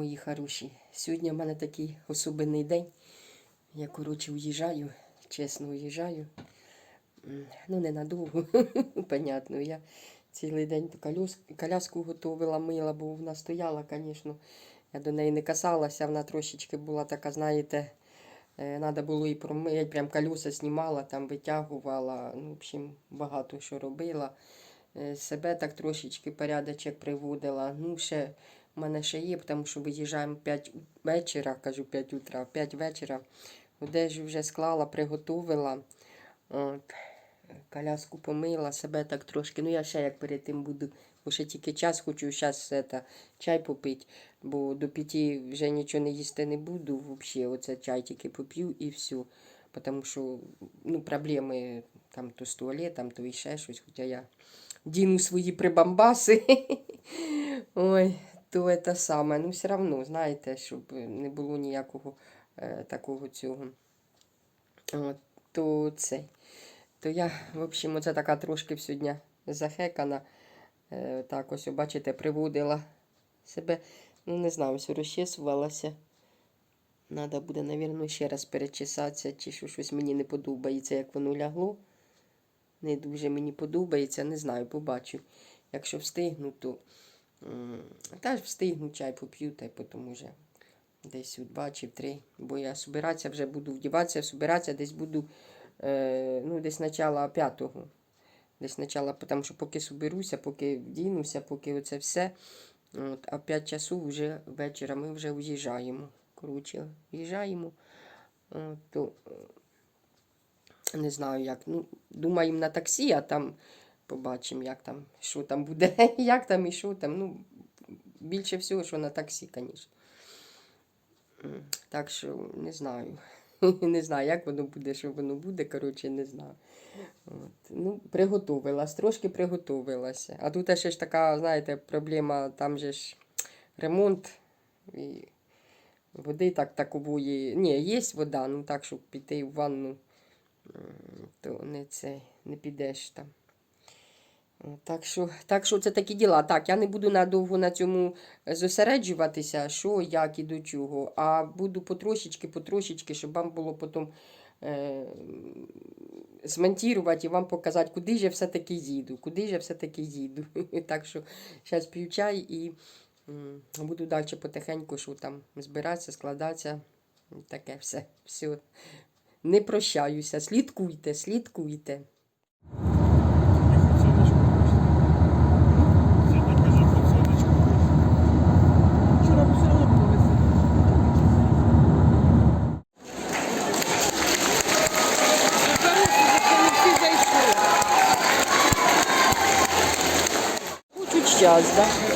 мої хороші. Сьогодні в мене такий особливий день. Я, коротше, уїжджаю, чесно уїжджаю. Ну, ненадовго, понятно. Я цілий день коляску готувала, мила, бо вона стояла, звісно. Я до неї не касалася, вона трошечки була така, знаєте, треба було і промити, прям колеса знімала, там витягувала. Ну, в общем, багато що робила. Е, Себе так трошечки порядочок приводила. Ну, ще в мене ще є, тому що виїжджаємо 5 вечора, кажу 5 утра, 5 вечора. Одежу вже склала, приготувала. От. Коляску помила, себе так трошки. Ну, я ще як перед тим буду, бо ще тільки час хочу зараз чай попити, бо до п'яті вже нічого не їсти не буду. Взагалі, оце чай тільки поп'ю і все. Тому що ну, проблеми там то з туалетом, то і ще щось, хоча я діну свої прибамбаси. Ой, то це саме. Ну, все одно, знаєте, щоб не було ніякого е, такого цього. От, то це. То я, в общем, оце така трошки сьогодні захекана. Е, так ось, бачите, приводила себе. Ну, не знаю, все розчесувалася. Надо буде, напевно, ще раз перечесатися, чи що щось мені не подобається, як воно лягло. Не дуже мені подобається, не знаю, побачу. Якщо встигну, то та ж встигну чай поп'ю, та й потім уже десь у два чи в три. Бо я собиратися вже буду вдіватися, собиратися десь буду е, ну, десь начала п'ятого. Десь начала, тому що поки соберуся, поки вдінуся, поки оце все. От, а в 5 часу вже вечора ми вже уїжджаємо. Коротше, в'їжджаємо. От, то, не знаю як. Ну, думаємо на таксі, а там побачимо, як там, що там буде, як там і що там. Ну, більше всього, що на таксі, звісно. Так що не знаю. Не знаю, як воно буде, що воно буде, коротше, не знаю. От. Ну, приготувалась, трошки приготувалася. А тут ще ж така, знаєте, проблема, там же ж ремонт і води так такової. Ні, є вода, ну так, щоб піти в ванну, то не це, не підеш там. Так що, так що це такі діла. Так, я не буду надовго на цьому зосереджуватися, що, як і до чого, а буду потрошечки, потрошечки, щоб вам було потім е, змонтувати і вам показати, куди ж я все-таки їду, куди ж я все-таки їду. Так що зараз п'ю чай і буду далі потихеньку, що там збиратися, складатися. Таке все. все. Не прощаюся. Слідкуйте, слідкуйте. Вчора все одно було весело. Хочу час, так? Да?